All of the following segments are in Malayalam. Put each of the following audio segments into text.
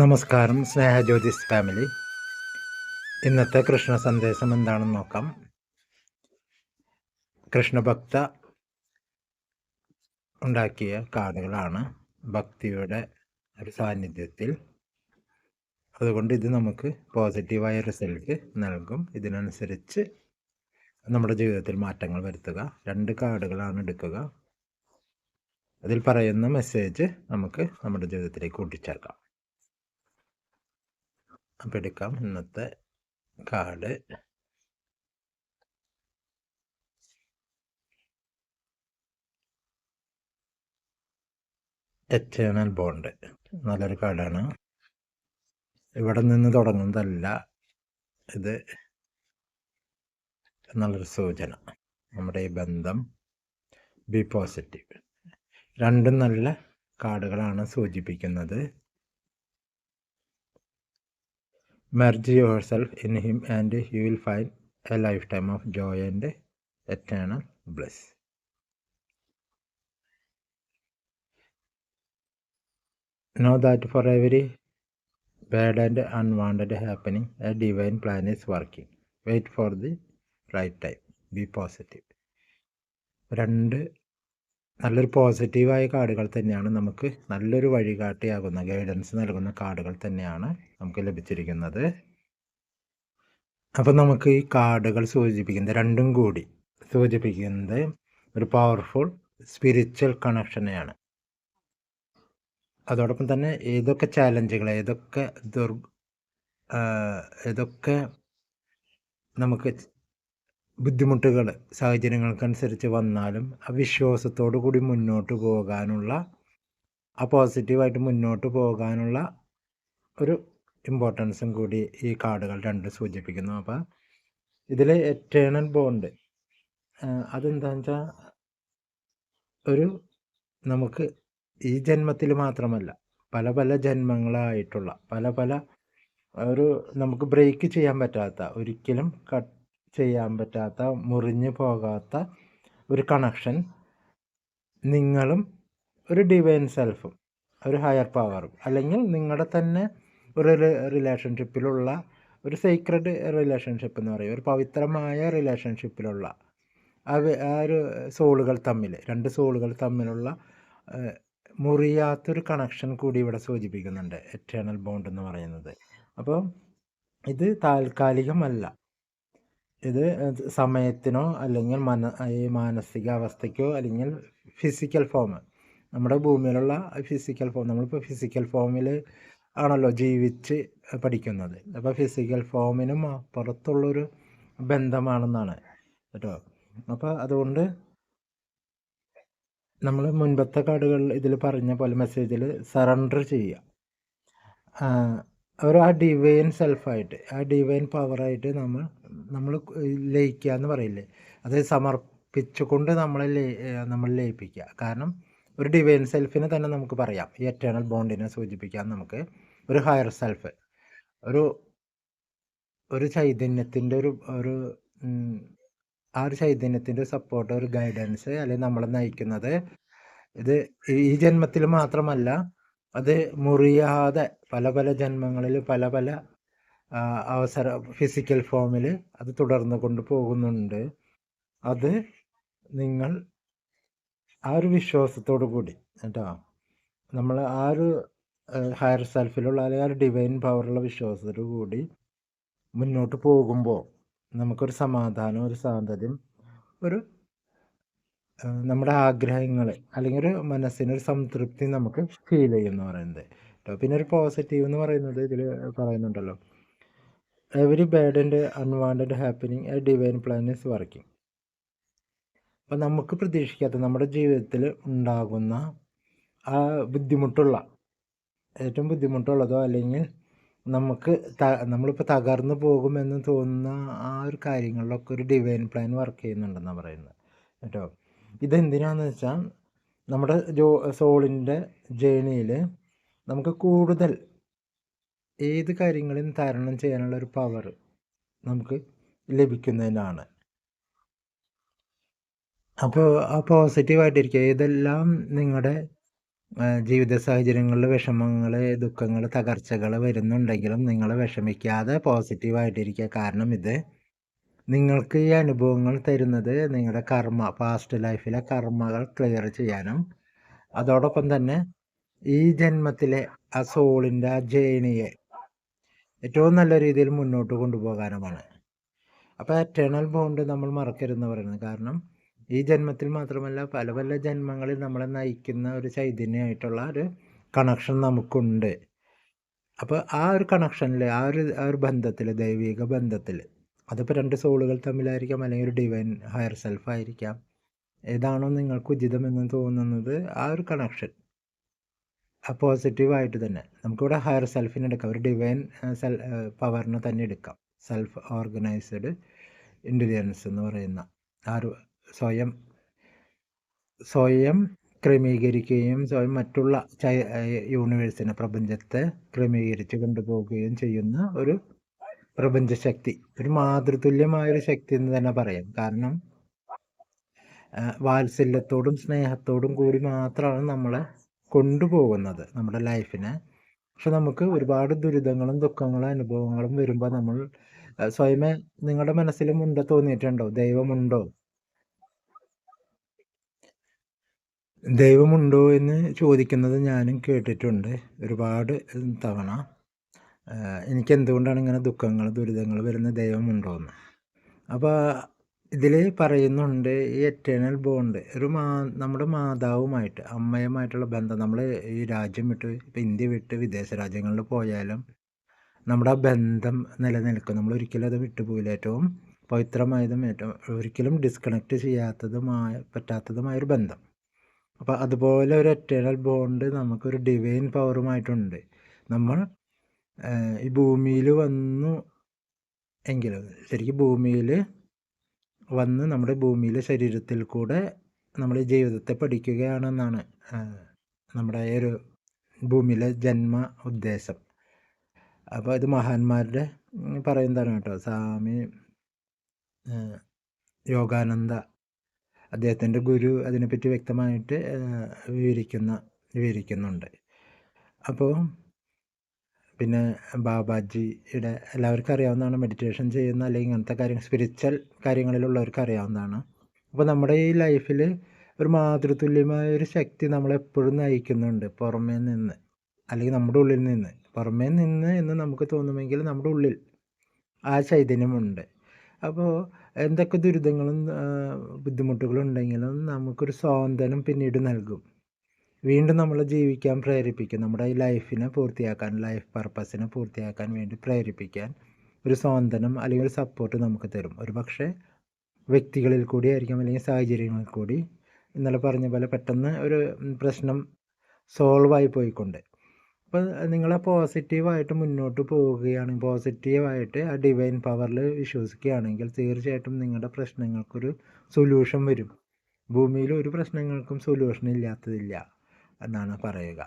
നമസ്കാരം സ്നേഹ ജ്യോതിസ് ഫാമിലി ഇന്നത്തെ കൃഷ്ണ സന്ദേശം എന്താണെന്ന് നോക്കാം. കൃഷ്ണഭക്ത ഉണ്ടാക്കിയ കാർഡുകളാണ് ഭക്തിയുടെ ഒരു സാന്നിധ്യത്തിൽ. അതുകൊണ്ട് ഇത് നമുക്ക് പോസിറ്റീവായ റിസൾട്ട് നൽകും. ഇതിനനുസരിച്ച് നമ്മുടെ ജീവിതത്തിൽ മാറ്റങ്ങൾ വരുത്തുക. രണ്ട് കാർഡുകളാണ് എടുക്കുക. അതിൽ പറയുന്ന മെസ്സേജ് നമുക്ക് നമ്മുടെ ജീവിതത്തിലേക്ക് കൂട്ടിച്ചേർക്കാം. അപ്പം എടുക്കാം. ഇന്നത്തെ കാർഡ് എറ്റേണൽ ബോണ്ട് നല്ലൊരു കാർഡാണ് ഇവിടെ നിന്ന് തുടങ്ങുന്നതല്ല ഇത്. നല്ലൊരു സൂചന. നമ്മുടെ ഈ ബന്ധം ബി പോസിറ്റീവ് രണ്ടും നല്ല കാർഡുകളാണ് സൂചിപ്പിക്കുന്നത്. Merge yourself in him and you will find a lifetime of joy and eternal bless know that for every bad and unwanted happening, a divine plan is working. Wait for the right time. Be positive. രണ്ട് നല്ലൊരു പോസിറ്റീവായ കാർഡുകൾ തന്നെയാണ് നമുക്ക് നല്ലൊരു വഴികാട്ടിയാകുന്ന ഗൈഡൻസ് നൽകുന്ന കാർഡുകൾ തന്നെയാണ് നമുക്ക് ലഭിച്ചിരിക്കുന്നത്. അപ്പം നമുക്ക് ഈ കാർഡുകൾ സൂചിപ്പിക്കുന്നത് രണ്ടും കൂടി. സൂചിപ്പിക്കുന്നത് ഒരു പവർഫുൾ സ്പിരിച്വൽ കണക്ഷനെയാണ് അതോടൊപ്പം തന്നെ ഏതൊക്കെ ചാലഞ്ചുകൾ ഏതൊക്കെ ദുർ ഏതൊക്കെ നമുക്ക് ബുദ്ധിമുട്ടുകൾ സാഹചര്യങ്ങൾക്കനുസരിച്ച് വന്നാലും അവിശ്വാസത്തോടു കൂടി മുന്നോട്ട് പോകാനുള്ള ആ പോസിറ്റീവായിട്ട് മുന്നോട്ട് പോകാനുള്ള ഒരു ഇമ്പോർട്ടൻസും കൂടി ഈ കാർഡുകൾ രണ്ട് സൂചിപ്പിക്കുന്നു. അപ്പോൾ ഇതിൽ എറ്റേണൽ ബോണ്ട് അതെന്താണെന്ന് വെച്ചാൽ ഒരു നമുക്ക് ഈ ജന്മത്തിൽ മാത്രമല്ല പല പല ജന്മങ്ങളായിട്ടുള്ള പല പല ഒരു നമുക്ക് ബ്രേക്ക് ചെയ്യാൻ പറ്റാത്ത ഒരിക്കലും കട്ട് ചെയ്യാൻ പറ്റാത്ത മുറിഞ്ഞു പോകാത്ത ഒരു കണക്ഷൻ നിങ്ങളും ഒരു ഡിവൈൻ സെൽഫും ഒരു ഹയർ പവറും അല്ലെങ്കിൽ നിങ്ങളുടെ തന്നെ ഒരു റിലേഷൻഷിപ്പിലുള്ള ഒരു സീക്രട്ട് റിലേഷൻഷിപ്പ് എന്ന് പറയും. ഒരു പവിത്രമായ റിലേഷൻഷിപ്പിലുള്ള ആ ഒരു സോളുകൾ തമ്മിൽ രണ്ട് സോളുകൾ തമ്മിലുള്ള മുറിയാത്തൊരു കണക്ഷൻ കൂടി ഇവിടെ സൂചിപ്പിക്കുന്നുണ്ട്. എറ്റേണൽ ബോണ്ട് എന്ന് പറയുന്നത്. അപ്പോൾ ഇത് താൽക്കാലികമല്ല. ഇത് സമയത്തിനോ അല്ലെങ്കിൽ മന ഈ മാനസികാവസ്ഥയ്ക്കോ അല്ലെങ്കിൽ ഫിസിക്കൽ ഫോം നമ്മുടെ ഭൂമിയിലുള്ള ഫിസിക്കൽ ഫോം നമ്മളിപ്പോൾ ഫിസിക്കൽ ഫോമിൽ ആണല്ലോ ജീവിച്ച് പഠിക്കുന്നത്. അപ്പോൾ ഫിസിക്കൽ ഫോമിനും പുറത്തുള്ളൊരു ബന്ധമാണെന്നാണ് കേട്ടോ. അപ്പോൾ അതുകൊണ്ട് നമ്മൾ മുൻപത്തെ കാർഡുകൾ ഇതിൽ പറഞ്ഞ പോലെ മെസ്സേജിൽ സറണ്ടർ ചെയ്യുക. ഒരു ആ ഡിവൈൻ സെൽഫായിട്ട് ആ ഡിവൈൻ പവറായിട്ട് നമ്മൾ നമ്മൾ ലയിക്കുക എന്ന് പറയില്ലേ? അത് സമർപ്പിച്ചുകൊണ്ട് നമ്മൾ നമ്മൾ ലയിപ്പിക്കുക. കാരണം ഒരു ഡിവൈൻ സെൽഫിനെ തന്നെ നമുക്ക് പറയാം. ഈ എറ്റേണൽ ബോണ്ടിനെ സൂചിപ്പിക്കാൻ നമുക്ക്. ഒരു ഹയർ സെൽഫ് ഒരു ഒരു ചൈതന്യത്തിന്റെ ഒരു ഒരു ആ ഒരു ചൈതന്യത്തിന്റെ സപ്പോർട്ട് ഒരു ഗൈഡൻസ് അല്ലെങ്കിൽ നമ്മളെ നയിക്കുന്നത്. ഇത് ഈ ജന്മത്തിൽ മാത്രമല്ല അത് മുറിയാതെ പല പല ജന്മങ്ങളിൽ പല പല അവസര ഫിസിക്കൽ ഫോമിൽ അത് തുടർന്ന് കൊണ്ട് പോകുന്നുണ്ട്. അത് നിങ്ങൾ ആ ഒരു വിശ്വാസത്തോടു കൂടി കേട്ടോ. നമ്മൾ ആ ഒരു ഹയർ സെൽഫിലുള്ള അല്ലെങ്കിൽ ആ ഒരു ഡിവൈൻ പവറുള്ള വിശ്വാസത്തോടു കൂടി മുന്നോട്ട് പോകുമ്പോൾ നമുക്കൊരു സമാധാനം ഒരു സ്വാതന്ത്ര്യം ഒരു നമ്മുടെ ആഗ്രഹങ്ങൾ അല്ലെങ്കിൽ ഒരു മനസ്സിനൊരു സംതൃപ്തി നമുക്ക് ഫീൽ ചെയ്യുമെന്ന് പറയുന്നത്. കേട്ടോ പിന്നെ ഒരു പോസിറ്റീവ് എന്ന് പറയുന്നത് ഇതിൽ പറയുന്നുണ്ടല്ലോ. Bad and unwanted happening a divine plan is working അപ്പം നമുക്ക് പ്രതീക്ഷിക്കാത്ത നമ്മുടെ ജീവിതത്തിൽ ഉണ്ടാകുന്ന ആ ബുദ്ധിമുട്ടുള്ള ഏറ്റവും ബുദ്ധിമുട്ടുള്ളതോ അല്ലെങ്കിൽ നമുക്ക് ത നമ്മളിപ്പോൾ തകർന്നു പോകുമെന്ന് തോന്നുന്ന ആ ഒരു കാര്യങ്ങളിലൊക്കെ ഒരു ഡിവൈൻ പ്ലാൻ വർക്ക് ചെയ്യുന്നുണ്ടെന്നാണ് പറയുന്നത്. കേട്ടോ ഇതെന്തിനാന്ന് വെച്ചാൽ നമ്മുടെ ജോ സോളിന്റെ ജേണിയിൽ നമുക്ക് കൂടുതൽ ഏത് കാര്യങ്ങളും തരണം ചെയ്യാനുള്ള ഒരു പവർ നമുക്ക് ലഭിക്കുന്നതിനാണ്. അപ്പോൾ ആ പോസിറ്റീവായിട്ടിരിക്കുക ഇതെല്ലാം നിങ്ങളുടെ ജീവിത സാഹചര്യങ്ങളിൽ വിഷമങ്ങൾ ദുഃഖങ്ങൾ തകർച്ചകൾ വരുന്നുണ്ടെങ്കിലും നിങ്ങൾ വിഷമിക്കാതെ പോസിറ്റീവായിട്ടിരിക്കുക കാരണം ഇത് നിങ്ങൾക്ക് ഈ അനുഭവങ്ങൾ തരുന്നത് നിങ്ങളുടെ കർമ്മ പാസ്റ്റ് ലൈഫിലെ കർമ്മകൾ ക്ലിയർ ചെയ്യാനും അതോടൊപ്പം തന്നെ ഈ ജന്മത്തിലെ ആ സോളിന്റെ ആ ജേണിയെ ഏറ്റവും നല്ല രീതിയിൽ മുന്നോട്ട് കൊണ്ടുപോകാനുമാണ്. അപ്പോൾ എറ്റേണൽ ബോണ്ട് നമ്മൾ മറക്കരുതെന്ന് പറയുന്നത്. കാരണം ഈ ജന്മത്തിൽ മാത്രമല്ല പല പല ജന്മങ്ങളിൽ നമ്മളെ നയിക്കുന്ന ഒരു ചൈതന്യമായിട്ടുള്ള ഒരു കണക്ഷൻ നമുക്കുണ്ട്. അപ്പോൾ ആ ഒരു കണക്ഷനിൽ ആ ഒരു ആ ഒരു ബന്ധത്തിൽ ദൈവിക ബന്ധത്തിൽ അതിപ്പോൾ രണ്ട് സോളുകൾ തമ്മിലായിരിക്കാം അല്ലെങ്കിൽ ഒരു ഡിവൈൻ ഹയർ സെൽഫ് ആയിരിക്കാം. ഏതാണോ നിങ്ങൾക്ക് ഉചിതമെന്ന് തോന്നുന്നത്? ആ ഒരു കണക്ഷൻ പോസിറ്റീവായിട്ട് തന്നെ. നമുക്കിവിടെ ഹയർ സെൽഫിനെ എടുക്കാം. ഒരു ഡിവൈൻ സെൽ പവറിനെ തന്നെ എടുക്കാം. സെൽഫ് ഓർഗനൈസ്ഡ് ഇന്റലിജൻസ് എന്ന് പറയുന്ന ആ ഒരു സ്വയം സ്വയം ക്രമീകരിക്കുകയും സ്വയം മറ്റുള്ള യൂണിവേഴ്സിനെ പ്രപഞ്ചത്തെ ക്രമീകരിച്ച് കൊണ്ടുപോവുകയും ചെയ്യുന്ന ഒരു പ്രപഞ്ചശക്തി. ഒരു മാതൃതുല്യമായ ഒരു ശക്തി എന്ന് തന്നെ പറയാം. കാരണം വാത്സല്യത്തോടും സ്നേഹത്തോടും കൂടി മാത്രമാണ് നമ്മളെ കൊണ്ടുപോകുന്നത് നമ്മുടെ ലൈഫിനെ. പക്ഷെ നമുക്ക് ഒരുപാട് ദുരിതങ്ങളും ദുഃഖങ്ങളും അനുഭവങ്ങളും വരുമ്പോൾ നമ്മൾ സ്വയമേ നിങ്ങളുടെ മനസ്സിലും ഉണ്ടോ തോന്നിയിട്ടുണ്ടോ? ദൈവമുണ്ടോ? ദൈവമുണ്ടോ എന്ന് ചോദിക്കുന്നത് ഞാനും കേട്ടിട്ടുണ്ട് ഒരുപാട് തവണ. എനിക്ക് എന്തുകൊണ്ടാണ് ഇങ്ങനെ ദുഃഖങ്ങൾ ദുരിതങ്ങൾ വരുന്ന ദൈവമുണ്ടോ എന്ന് അപ്പോൾ ഇതിൽ പറയുന്നുണ്ട് ഈ എറ്റേണൽ ബോണ്ട് ഒരു മാ നമ്മുടെ മാതാവുമായിട്ട് അമ്മയുമായിട്ടുള്ള ബന്ധം നമ്മൾ ഈ രാജ്യം വിട്ട് ഇപ്പം ഇന്ത്യ വിട്ട് വിദേശ രാജ്യങ്ങളിൽ പോയാലും നമ്മുടെ ആ ബന്ധം നിലനിൽക്കും. നമ്മൾ ഒരിക്കലും അത് വിട്ടുപോയില്ല ഏറ്റവും പവിത്രമായതും ഏറ്റവും ഒരിക്കലും ഡിസ്കണക്ട് ചെയ്യാത്തതുമായ പറ്റാത്തതുമായൊരു ബന്ധം. അപ്പോൾ അതുപോലെ ഒരു എറ്റേണൽ ബോണ്ട് നമുക്കൊരു ഡിവൈൻ പവറുമായിട്ടുണ്ട് നമ്മൾ ഈ ഭൂമിയിൽ വന്നു എങ്കിൽ ശരിക്കും ഭൂമിയിൽ വന്ന് നമ്മുടെ ഭൂമിയിലെ ശരീരത്തിൽ കൂടെ നമ്മൾ ജീവിതത്തെ പഠിക്കുകയാണെന്നാണ് നമ്മുടെ ഈ ഒരു ഭൂമിയിലെ ജന്മ ഉദ്ദേശം. അപ്പോൾ ഇത് മഹാന്മാരുടെ പറയുന്നതാണ് കേട്ടോ സ്വാമി യോഗാനന്ദ അദ്ദേഹത്തിന്റെ ഗുരു അതിനെപ്പറ്റി വ്യക്തമായിട്ട് വിവരിക്കുന്ന വിവരിക്കുന്നുണ്ട്. അപ്പോൾ പിന്നെ ബാബാജിയുടെ എല്ലാവർക്കും അറിയാവുന്നതാണ്. മെഡിറ്റേഷൻ ചെയ്യുന്ന അല്ലെങ്കിൽ ഇങ്ങനത്തെ കാര്യങ്ങൾ സ്പിരിച്വൽ കാര്യങ്ങളിലുള്ളവർക്ക് അറിയാവുന്നതാണ്. അപ്പോൾ നമ്മുടെ ഈ ലൈഫിൽ ഒരു മാതൃതുല്യമായ ഒരു ശക്തി നമ്മളെപ്പോഴും നയിക്കുന്നുണ്ട് പുറമേ നിന്ന്. അല്ലെങ്കിൽ നമ്മുടെ ഉള്ളിൽ നിന്ന്. പുറമേ നിന്ന് എന്ന് നമുക്ക് തോന്നുമെങ്കിൽ നമ്മുടെ ഉള്ളിൽ ആ ചൈതന്യമുണ്ട് അപ്പോൾ എന്തൊക്കെ ദുരിതങ്ങളും ബുദ്ധിമുട്ടുകളും ഉണ്ടെങ്കിലും നമുക്കൊരു സ്വാതന്ത്ര്യം പിന്നീട് നൽകും. വീണ്ടും നമ്മളെ ജീവിക്കാൻ പ്രേരിപ്പിക്കും. നമ്മുടെ ഈ ലൈഫിനെ പൂർത്തിയാക്കാൻ ലൈഫ് പർപ്പസിനെ പൂർത്തിയാക്കാൻ വേണ്ടി പ്രേരിപ്പിക്കാൻ ഒരു സ്വാതന്ത്ര്യം അല്ലെങ്കിൽ ഒരു സപ്പോർട്ട് നമുക്ക് തരും. ഒരു പക്ഷേ വ്യക്തികളിൽ കൂടി ആയിരിക്കും അല്ലെങ്കിൽ സാഹചര്യങ്ങളിൽ കൂടി ഇന്നലെ പറഞ്ഞ പോലെ പെട്ടെന്ന് ഒരു പ്രശ്നം സോൾവ് ആയി പോയിക്കൊണ്ട്. അപ്പോൾ നിങ്ങൾ പോസിറ്റീവായിട്ട് മുന്നോട്ട് പോവുകയാണ് പോസിറ്റീവായിട്ട് ആ ഡിവൈൻ പവറിൽ വിശ്വസിക്കുകയാണെങ്കിൽ തീർച്ചയായിട്ടും നിങ്ങളുടെ പ്രശ്നങ്ങൾക്കൊരു സൊല്യൂഷൻ വരും. ഭൂമിയിൽ ഒരു പ്രശ്നങ്ങൾക്കും സൊല്യൂഷൻ ഇല്ലാത്തതില്ല. എന്നാണ് പറയുക.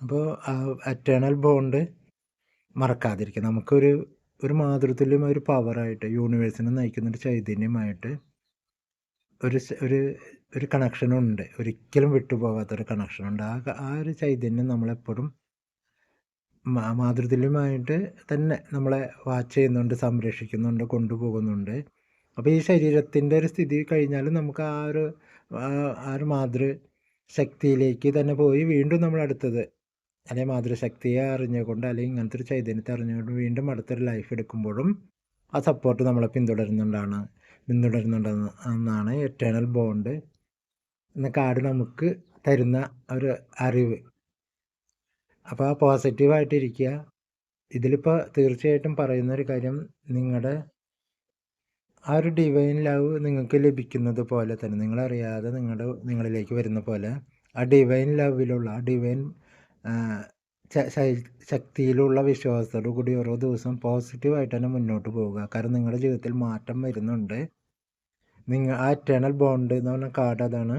അപ്പോൾ ആ അറ്റേണൽ ബോണ്ട് മറക്കാതിരിക്കുക. നമുക്കൊരു ഒരു മാതൃതുല്യം ഒരു പവറായിട്ട് യൂണിവേഴ്സിനെ നയിക്കുന്ന ഒരു ചൈതന്യമായിട്ട് ഒരു ഒരു ഒരു കണക്ഷനുണ്ട് ഒരിക്കലും വിട്ടുപോകാത്തൊരു കണക്ഷനുണ്ട് ആ ആ ഒരു ചൈതന്യം നമ്മളെപ്പോഴും മാതൃതുല്യമായിട്ട് തന്നെ നമ്മളെ വാച്ച് ചെയ്യുന്നുണ്ട് സംരക്ഷിക്കുന്നുണ്ട് കൊണ്ടുപോകുന്നുണ്ട്. അപ്പോൾ ഈ ശരീരത്തിന്റെ ഒരു സ്ഥിതി കഴിഞ്ഞാൽ നമുക്ക് ആ ഒരു ആ ഒരു മാതൃ ശക്തിയിലേക്ക് തന്നെ പോയി വീണ്ടും നമ്മൾ അടുത്തത് അല്ലെങ്കിൽ മാതൃശക്തിയെ അറിഞ്ഞുകൊണ്ട് അല്ലെങ്കിൽ ഇങ്ങനത്തെ ഒരു ചൈതന്യത്തെ അറിഞ്ഞുകൊണ്ട് വീണ്ടും അടുത്തൊരു ലൈഫ് എടുക്കുമ്പോഴും ആ സപ്പോർട്ട് നമ്മളെ പിന്തുടരുന്നുണ്ടാണ്. പിന്തുടരുന്നുണ്ടെന്ന് എന്നാണ് എറ്റേണൽ ബോണ്ട് എന്ന കാർഡ് നമുക്ക് തരുന്ന ഒരു അറിവ്. അപ്പോൾ ആ പോസിറ്റീവായിട്ടിരിക്കുക ഇതിലിപ്പോൾ തീർച്ചയായിട്ടും പറയുന്ന ഒരു കാര്യം നിങ്ങളുടെ ആ ഒരു ഡിവൈൻ ലവ് നിങ്ങൾക്ക് ലഭിക്കുന്നത് പോലെ തന്നെ നിങ്ങളറിയാതെ നിങ്ങളുടെ നിങ്ങളിലേക്ക് വരുന്ന പോലെ ആ ഡിവൈൻ ലവിലുള്ള ആ ഡിവൈൻ ശക്തിയിലുള്ള വിശ്വാസത്തോടു കൂടി ഓരോ ദിവസം പോസിറ്റീവായിട്ട് തന്നെ മുന്നോട്ട് പോവുക കാരണം നിങ്ങളുടെ ജീവിതത്തിൽ മാറ്റം വരുന്നുണ്ട്. നിങ്ങൾ ആ എറ്റേണൽ ബോണ്ട് എന്ന് പറഞ്ഞ കാർഡ് അതാണ്.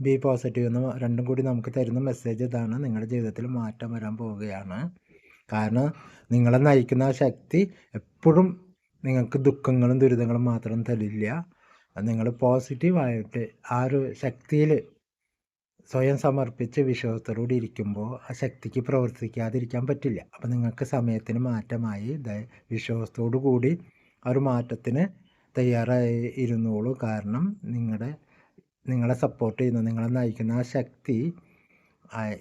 ബി പോസിറ്റീവ് എന്ന് രണ്ടും കൂടി നമുക്ക് തരുന്ന മെസ്സേജ് ഇതാണ്. നിങ്ങളുടെ ജീവിതത്തിൽ മാറ്റം വരാൻ പോവുകയാണ്. കാരണം നിങ്ങളെ നയിക്കുന്ന ആ ശക്തി എപ്പോഴും നിങ്ങൾക്ക് ദുഃഖങ്ങളും ദുരിതങ്ങളും മാത്രം തരില്ല. നിങ്ങൾ പോസിറ്റീവായിട്ട് ആ ഒരു ശക്തിയിൽ സ്വയം സമർപ്പിച്ച് വിശ്വാസത്തോടുകൂടി ഇരിക്കുമ്പോൾ ആ ശക്തിക്ക് പ്രവർത്തിക്കാതിരിക്കാൻ പറ്റില്ല. അപ്പം നിങ്ങൾക്ക് സമയത്തിന് മാറ്റമായി വിശ്വാസത്തോടു കൂടി ആ ഒരു മാറ്റത്തിന് തയ്യാറായി ഇരുന്നോളൂ. കാരണം നിങ്ങളുടെ നിങ്ങളെ സപ്പോർട്ട് ചെയ്യുന്ന നിങ്ങളെ നയിക്കുന്ന ആ ശക്തി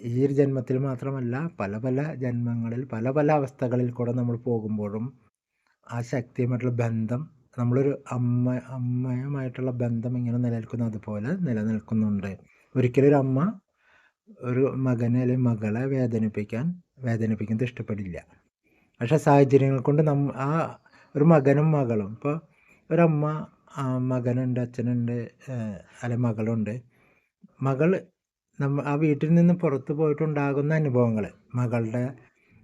ഈ ഒരു ജന്മത്തിൽ മാത്രമല്ല പല പല ജന്മങ്ങളിൽ പല പല അവസ്ഥകളിൽ കൂടെ നമ്മൾ പോകുമ്പോഴും ആ ശക്തിയുമായിട്ടുള്ള ബന്ധം നമ്മളൊരു അമ്മ അമ്മയുമായിട്ടുള്ള ബന്ധം ഇങ്ങനെ നിലനിൽക്കുന്നു അതുപോലെ നിലനിൽക്കുന്നുണ്ട്. ഒരിക്കലും ഒരു അമ്മ ഒരു മകനെ അല്ലെങ്കിൽ മകളെ വേദനിപ്പിക്കാൻ വേദനിപ്പിക്കുന്നത് ഇഷ്ടപ്പെടില്ല. പക്ഷെ സാഹചര്യങ്ങൾ കൊണ്ട് നമ്മ ആ ഒരു മകനും മകളും ഇപ്പോൾ ഒരമ്മ മകനുണ്ട് അച്ഛനുണ്ട് അല്ലെ മകളുണ്ട്. മകൾ നമ്മ ആ വീട്ടിൽ നിന്ന് പുറത്ത് പോയിട്ടുണ്ടാകുന്ന അനുഭവങ്ങൾ മകളുടെ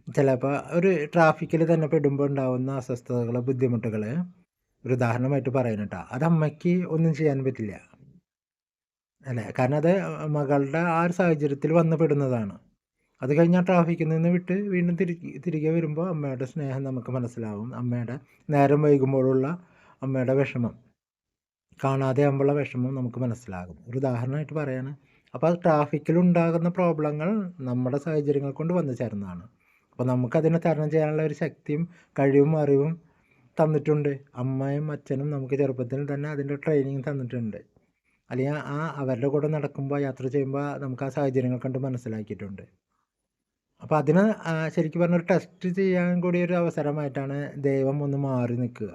ചിലപ്പോൾ ഒരു ട്രാഫിക്കിൽ തന്നെ പെടുമ്പോൾ ഉണ്ടാകുന്ന അസ്വസ്ഥതകൾ ബുദ്ധിമുട്ടുകൾ ഒരു ഉദാഹരണമായിട്ട് പറയുന്നു കേട്ടോ അത് അമ്മയ്ക്ക് ഒന്നും ചെയ്യാൻ പറ്റില്ല. അല്ലേ? കാരണം അത് മകളുടെ ആ ഒരു സാഹചര്യത്തിൽ വന്നു പെടുന്നതാണ്. അത് കഴിഞ്ഞാൽ ട്രാഫിക്കിൽ നിന്ന് വിട്ട് വീണ്ടും തിരി തിരികെ വരുമ്പോൾ അമ്മയുടെ സ്നേഹം നമുക്ക് മനസ്സിലാവും. അമ്മയുടെ നേരം വൈകുമ്പോഴുള്ള അമ്മയുടെ വിഷമം. കാണാതെ ആകുമ്പോഴുള്ള വിഷമം നമുക്ക് മനസ്സിലാകും. ഒരു ഉദാഹരണമായിട്ട് പറയാണ്. അപ്പോൾ ട്രാഫിക്കിൽ ഉണ്ടാകുന്ന പ്രോബ്ലങ്ങൾ നമ്മുടെ സാഹചര്യങ്ങൾ കൊണ്ട് വന്നു ചേർന്നതാണ്. അപ്പോൾ നമുക്കതിനെ തരണം ചെയ്യാനുള്ള ഒരു ശക്തിയും കഴിവും അറിവും തന്നിട്ടുണ്ട്. അമ്മയും അച്ഛനും നമുക്ക് ചെറുപ്പത്തിൽ തന്നെ അതിന്റെ ട്രെയിനിങ് തന്നിട്ടുണ്ട്. അല്ലെങ്കിൽ ആ അവരുടെ കൂടെ നടക്കുമ്പോൾ യാത്ര ചെയ്യുമ്പോൾ നമുക്ക് ആ സാഹചര്യങ്ങൾ കണ്ട് മനസ്സിലാക്കിയിട്ടുണ്ട്. അപ്പോൾ അതിന് ശരിക്കും പറഞ്ഞൊരു ടെസ്റ്റ് ചെയ്യാൻ കൂടി ഒരു അവസരമായിട്ടാണ് ദൈവം ഒന്ന് മാറി നിൽക്കുക.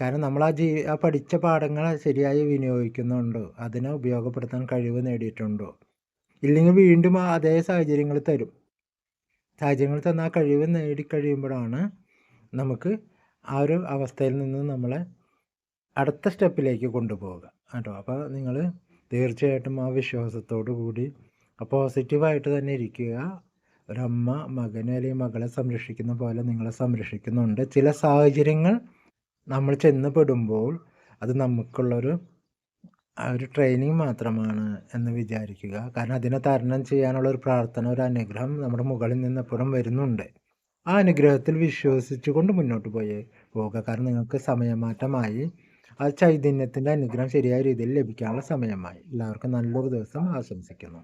കാരണം നമ്മൾ ആ ജീ ആ പഠിച്ച പാഠങ്ങൾ ശരിയായി വിനിയോഗിക്കുന്നുണ്ടോ? അതിനെ ഉപയോഗപ്പെടുത്താൻ കഴിവ് നേടിയിട്ടുണ്ടോ? ഇല്ലെങ്കിൽ വീണ്ടും അതേ സാഹചര്യങ്ങൾ തരും. സാഹചര്യങ്ങൾ തന്ന ആ കഴിവ് നേടിക്കഴിയുമ്പോഴാണ് നമുക്ക് ആ ഒരു അവസ്ഥയിൽ നിന്ന് നമ്മളെ അടുത്ത സ്റ്റെപ്പിലേക്ക് കൊണ്ടുപോവുക. കേട്ടോ? അപ്പോൾ നിങ്ങൾ തീർച്ചയായിട്ടും ആ വിശ്വാസത്തോടു കൂടി പോസിറ്റീവായിട്ട് തന്നെ ഇരിക്കുക. ഒരമ്മ മകനെ അല്ലെങ്കിൽ മകളെ സംരക്ഷിക്കുന്ന പോലെ നിങ്ങളെ സംരക്ഷിക്കുന്നുണ്ട്. ചില സാഹചര്യങ്ങൾ നമ്മൾ ചെന്ന് പെടുമ്പോൾ അത് നമുക്കുള്ളൊരു ഒരു ട്രെയിനിങ് മാത്രമാണ് എന്ന് വിചാരിക്കുക. കാരണം അതിനെ തരണം ചെയ്യാനുള്ള ഒരു പ്രാർത്ഥന ഒരു അനുഗ്രഹം നമ്മുടെ മുകളിൽ നിന്ന് എപ്പോഴും വരുന്നുണ്ട്. ആ അനുഗ്രഹത്തിൽ വിശ്വസിച്ചുകൊണ്ട് മുന്നോട്ട് പോയി പോവുക. കാരണം നിങ്ങൾക്ക് സമയമാറ്റമായി ആ ചൈതന്യത്തിന്റെ അനുഗ്രഹം ശരിയായ രീതിയിൽ ലഭിക്കാനുള്ള സമയമായി. എല്ലാവർക്കും നല്ലൊരു ദിവസം ആശംസിക്കുന്നു.